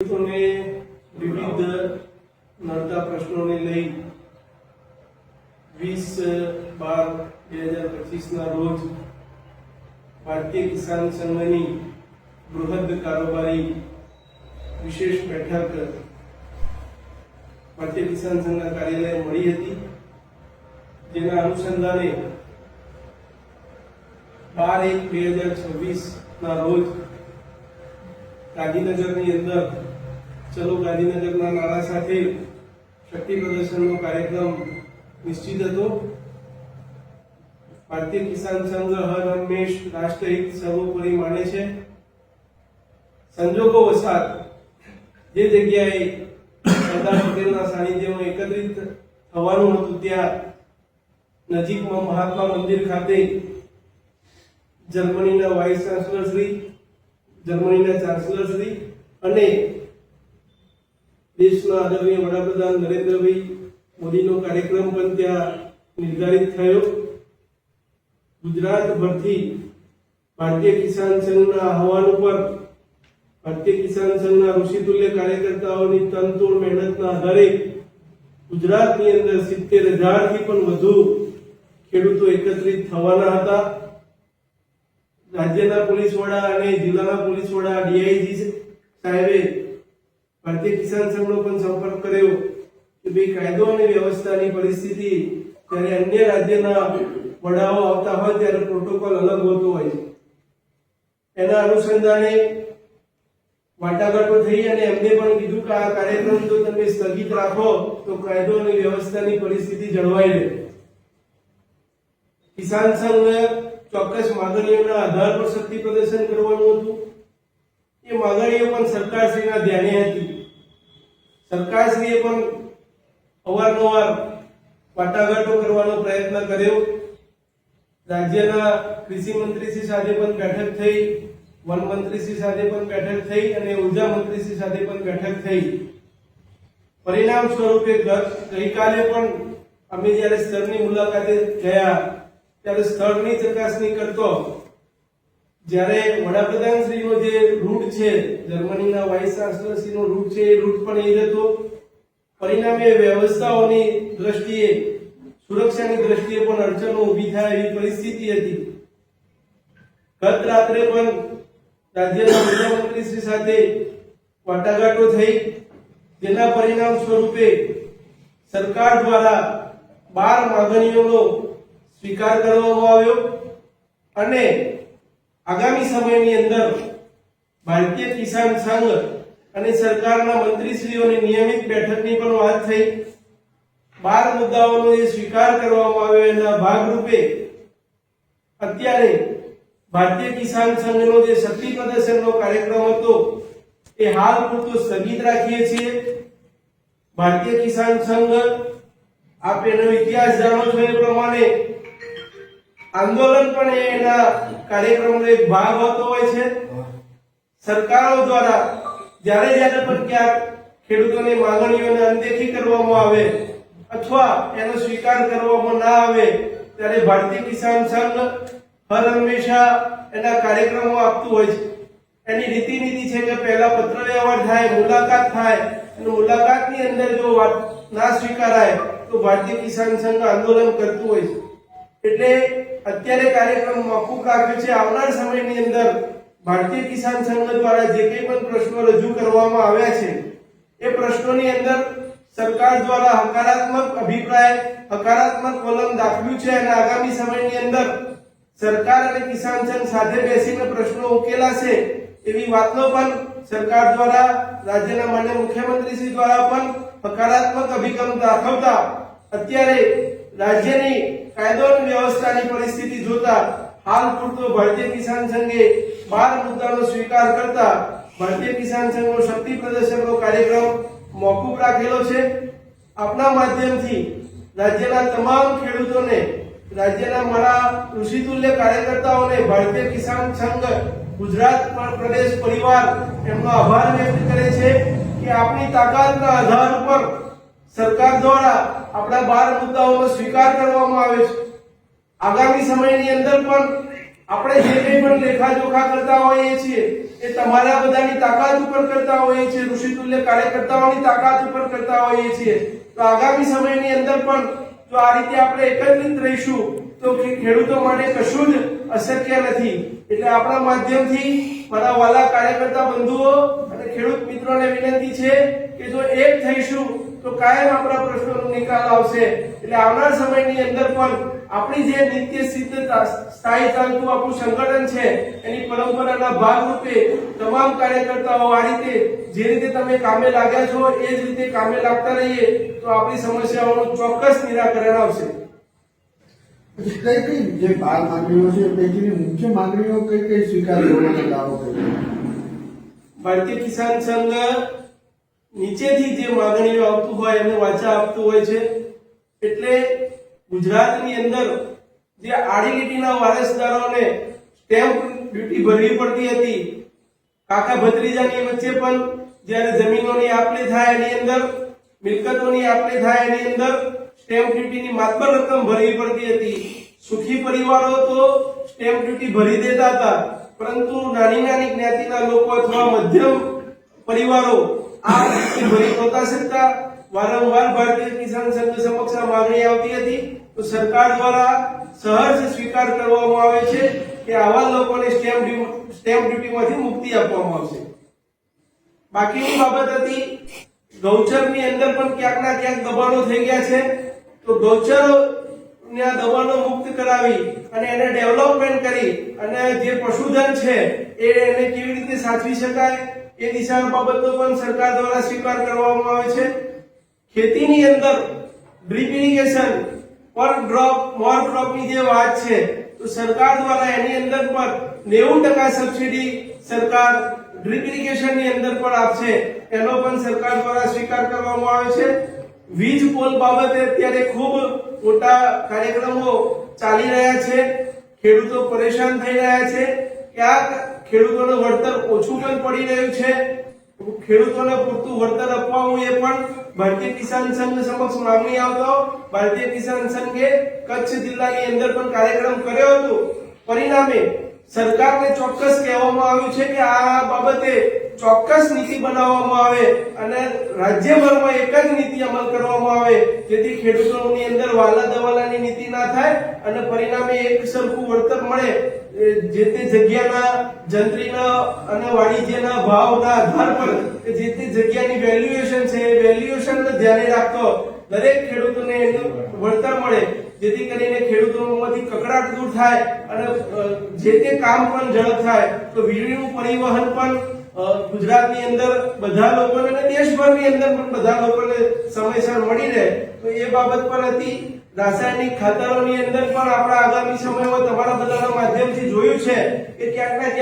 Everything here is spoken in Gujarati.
વિવિધ નડતા પ્રશ્નોને લઈ વીસ બાર બે હજાર પચીસના રોજ ભારતીય કિસાન સંઘની બૃહદ કારોબારી વિશેષ બેઠક ભારતીય કિસાન સંઘના કાર્યાલય મળી હતી. જેના અનુસંધાને બાર એક બે હજાર છવ્વીસના રોજ ગાંધીનગરની અંદર ચલો ગાંધીનગરના નાણાં સાથે શક્તિ પ્રદર્શનનો કાર્યક્રમ નિશ્ચિત હતો. ભારતીય કિસાન સંઘ હર હંમેશ રાષ્ટ્રહિત સર્વોપરી માને છે. સંજોગો વસાત જે જગ્યાએ સરદાર પટેલના સાનિધ્યમાં એકત્રિત થવાનું હતું, ત્યાં નજીકમાં મહાત્મા મંદિર ખાતે જર્મનીના વાઇસ ચાન્સલર શ્રી, જર્મનીના ચાન્સલર શ્રી અને દેશના આદરણીય વડાપ્રધાન નરેન્દ્રભાઈ મોદીનો કાર્યક્રમ પણ ત્યાં નિર્ધારિત થયો. ગુજરાતભરથી ભારતીય કિસાન સંઘના આહવાન ઉપર ભારતીય કિસાન સંઘના ઋષિતુલ્ય કાર્યકર્તાઓની તનતોડ મહેનતના આધારે ગુજરાતની અંદર સિત્તેર હજારથી પણ વધુ ખેડૂતો એકત્રિત થવાના હતા. રાજ્યના પોલીસ વડા અને જિલ્લાના પોલીસ વડા ડીઆઈજી સાહેબે ભારતીય કિસાન સંઘનો પણ સંપર્ક કર્યો કે ભાઈ કાયદો અને વ્યવસ્થાની પરિસ્થિતિ ત્યારે અન્ય રાજ્યના વડાઓ આવતા હોય ત્યારે પ્રોટોકોલ અલગ હોતો હોય છે. એના અનુસંધાને વાટાઘાટો થઈ અને એમને પણ કીધું કે આ કાર્યક્રમ જો તમે સ્થગિત રાખો તો કાયદો અને વ્યવસ્થાની પરિસ્થિતિ જળવાઈ રહે. કિસાન સંઘ ચોક્કસ માંગણીઓના આધાર પર શક્તિ પ્રદર્શન કરવાનું હતું. એ માંગણીઓ પણ સરકારશ્રીના ધ્યાને હતી. સરકારશ્રીએ પણ અવારનવાર વાટાઘાટો કરવાનો પ્રયત્ન કર્યો. રાજ્યના કૃષિ મંત્રીશ્રી સાથે પણ બેઠક થઈ, વન મંત્રીશ્રી સાથે પણ બેઠક થઈ અને ઊર્જા મંત્રીશ્રી સાથે પણ બેઠક થઈ. પરિણામ સ્વરૂપે ગઈકાલે પણ અમે જ્યારે સ્થળની મુલાકાતે ગયા, ત્યારે સ્થળની ચકાસણી કરતો જ્યારે વડાપ્રધાન શ્રીનો જે રૂટ છે, જર્મનીના વાઇસ શ્રીનો રૂટ છે, એ રૂટ પણ એ હતો પરિણામે વ્યવસ્થાઓની દ્રષ્ટિએ, સુરક્ષાની દ્રષ્ટિએ પણ અડચણો ઊભી થાય એવી પરિસ્થિતિ હતી. ગત રાત્રે પણ રાજ્યના મુખ્યમંત્રી શ્રી સાથે વાટાઘાટો થઈ. જેના પરિણામ સ્વરૂપે સરકાર દ્વારા બાર માંગણીઓનો સ્વીકાર કરવામાં આવ્યો. અને આગામી સમયની અંદર ભારતીય કિસાન સંઘ અને સરકારના મંત્રીશ્રીઓની નિયમિત બેઠકની પણ વાત થઈ. બાર મુદ્દાઓનો જે સ્વીકાર કરવામાં આવ્યો. એના ભાગરૂપે અત્યારે ભારતીય કિસાન સંઘનો જે શક્તિ પ્રદર્શનનો કાર્યક્રમ હતો, એ હાલ પૂરતો સ્થગિત રાખીએ છીએ. ભારતીય કિસાન સંઘ આપ એનો ઇતિહાસ જાણો છો એ પ્રમાણે આંદોલન પણ એના કાર્યક્રમનો એક ભાગ હોતો હોય છે. સરકારો દ્વારા જ્યારે જ્યારે પણ ક્યાંક ખેડૂતોની માંગણીઓને અનદેખી કરવામાં આવે અથવા એનો સ્વીકાર કરવામાં ના આવે ત્યારે ભારતીય કિસાન સંઘ હર હંમેશા એના કાર્યક્રમો આપતું હોય છે. એની રીતિ નીતિ છે કે પહેલા પત્ર વ્યવહાર થાય મુલાકાત થાય અને મુલાકાતની અંદર જો વાત ના સ્વીકારાય તો ભારતીય કિસાન સંઘ આંદોલન કરતું હોય છે. એટલે અત્યારે કાર્યક્રમ મોકૂફ રાખ્યો છે. આવનાર સમયની અંદર ભારતીય કિસાન સંઘ દ્વારા જે કંઈ પણ પ્રશ્નો રજૂ કરવામાં આવ્યા છે, એ પ્રશ્નોની અંદર સરકાર દ્વારા હકારાત્મક અભિપ્રાય, હકારાત્મક વલણ દાખવ્યું છે અને આગામી સમયની અંદર સરકાર અને કિસાન સંઘ સાથે બેસીને પ્રશ્નો ઉકેલાશે એવી વાતનો પણ સરકાર દ્વારા, રાજ્યના માન્ય મુખ્યમંત્રીશ્રી દ્વારા પણ હકારાત્મક અભિગમ દાખવતા અત્યારે રાજ્યની કાયદો અને વ્યવસ્થાની પરિસ્થિતિ જોતા હાલ પૂરતો ભારતીય કિસાન સંઘે બાર મુદ્દાનો સ્વીકાર કરતા ભારતીય કિસાન સંઘનો શક્તિ પ્રદર્શનનો કાર્યક્રમ મોકૂફ રાખેલો છે. આપના માધ્યમથી રાજ્યના તમામ ખેડૂતોને, રાજ્યના મારા ઋષિતુલ્ય કાર્યકર્તાઓને, ભારતીય કિસાન સંઘ, ગુજરાત પ્રદેશ પરિવાર એમનો આભાર વ્યક્ત કરે છે કે આપની તાકાતના આધાર ઉપર સરકાર દ્વારા આપણા બાર મુદ્દાઓનો સ્વીકાર કરવામાં આવે છે. આગામી સમયની અંદર પણ આપણે જે કંઈ પણ લેખાજોખા કરતા હોઈએ છીએ, એ તમારા બધાની તાકાત ઉપર કરતા હોઈએ છીએ ઋષિતુલ્ય કાર્યકર્તાઓની તાકાત ઉપર કરતા હોઈએ છીએ. તો આગામી સમયની અંદર પણ જો આ રીતે આપણે એકત્રિત રહીશું, તો ખેડૂતો માટે કશું જ અશક્ય નથી. એટલે આપણા માધ્યમથી મારા વાલા કાર્યકર્તા બંધુઓ અને ખેડૂત મિત્રોને વિનંતી છે કે જો એક થઈશું તો કાયમ આપણા પ્રશ્નોનો નિકાલ આવશે. એટલે આવનાર સમયની અંદર પણ આપણી જે નિત્ય સિદ્ધ સ્થાયી ચાલતું આપણું સંગઠન છે એની પરંપરાના ભાગરૂપે તમામ કાર્યકર્તાઓ આ રીતે જે રીતે તમે કામે લાગ્યા છો એ જ રીતે કામે લાગતા રહીએ તો આપણી સમસ્યાઓનું ચોક્કસ નિરાકરણ આવશે. કઈ કઈ જે બાર માંગણીઓ છે પૈકીની મુખ્ય માંગણીઓ કઈ કઈ સ્વીકાર કરવાનો દાવો કર્યો ભારતીય કિસાન સંઘ નીચેથી જે માંગણીઓ આવતું હોય એને વાચા આપતું હોય છે. એટલે ગુજરાતની અંદર જે આડી લીટીના વારસદારોને સ્ટેમ્પ ડ્યુટી ભરવી પડતી હતી, કાકા ભત્રીજાની વચ્ચે પણ જ્યારે જમીનોની આપલે થાય એની અંદર, મિલકતોની આપલે થાય એની અંદર સ્ટેમ્પ ડ્યુટીની માત્ર રકમ ભરવી પડતી હતી. સુખી પરિવારો તો સ્ટેમ્પ ડ્યુટી ભરી દેતા હતા, પરંતુ નાની નાની જ્ઞાતિના લોકો અથવા મધ્યમ પરિવારો આ ડ્યુટી ભરી નહોતા શકતા વારંવાર ભારતીય કિસાન સંઘ સમક્ષ આ માંગણી આવતી હતી. તો સરકાર દ્વારા સહર્ષ સ્વીકાર કરવામાં આવે છે કે આવા લોકોને સ્ટેમ્પ સ્ટેમ્પ ડ્યુટીમાંથી મુક્તિ આપવામાં આવશે. બાકીની બાબત હતી, ગૌચરની અંદર પણ ક્યાંક ના ક્યાંક દબાણો થઈ ગયા છે. તો ગૌચરો ના દબાણો મુક્ત કરાવી અને એને ડેવલપમેન્ટ કરી અને જે પશુધન છે, એ એને કેવી રીતે સાચવી શકાય? એ દિશા બાબતનો પણ સરકાર દ્વારા સ્વીકાર કરવામાં આવે છે. ખેતીની અંદર drip irrigation per drop, more ક્રોપની જે વાત છે, તો સરકાર દ્વારા એની અંદર પણ નેવું ટકા સબસિડી સરકાર ડ્રીપ ઇરિગેશનની અંદર પણ આપશે. એનો પણ સરકાર દ્વારા સ્વીકાર કરવામાં આવે છે. વીજ પોલ બાબતે અત્યારે ખૂબ મોટા કાર્યક્રમો ચાલી રહ્યા છે. ખેડૂતો પરેશાન થઈ રહ્યા છે. ક્યાંક ખેડૂતોને વળતર ઓછું પણ પડી રહ્યું છે? ખેડૂતોને પૂરતું વળતર અપાવવું એ પણ ભારતીય કિસાન સંઘ સમક્ષ માંગણી આવતો ભારતીય કિસાન સંઘે કચ્છ જિલ્લાની અંદર પણ કાર્યક્રમ કર્યો હતો. પરિણામે સરકારને ચોક્કસ કહેવામાં આવ્યું છે કે આ બાબતે ચોક્કસ નીતિ બનાવવામાં આવે અને રાજ્યભરમાં એક જ નીતિ અમલ કરવામાં આવે જેથી ખેડૂતોની અંદર વાલા દવાલાની નીતિ ના થાય અને પરિણામે એક સરખું વળતર મળે. જે તે જગ્યાના જંત્રીના અને વાણિજ્યના ભાવના આધાર પર જે તે જગ્યાની વેલ્યુએશન છે, એ વેલ્યુએશનને ધ્યાને રાખતો દરેક ખેડૂતોને એનું વળતર મળે. જેથી કરીને ખેડૂતોમાંથી કકડાટ દૂર થાય અને જે તે કામ પણ ઝડપ થાય. તો વીજળીનું પરિવહન પણ ગુજરાતની અંદર બધા લોકોને અને દેશભરની અંદર પણ બધા લોકોને સમયસર મળી રહે. તો એ બાબત પર હતી. રાસાયણિક ખાતરોની અંદર પણ આપણા આગામી સમયમાં તમારા બધાના માધ્યમથી જોયું છે કે ક્યાંક ના ક્યાંક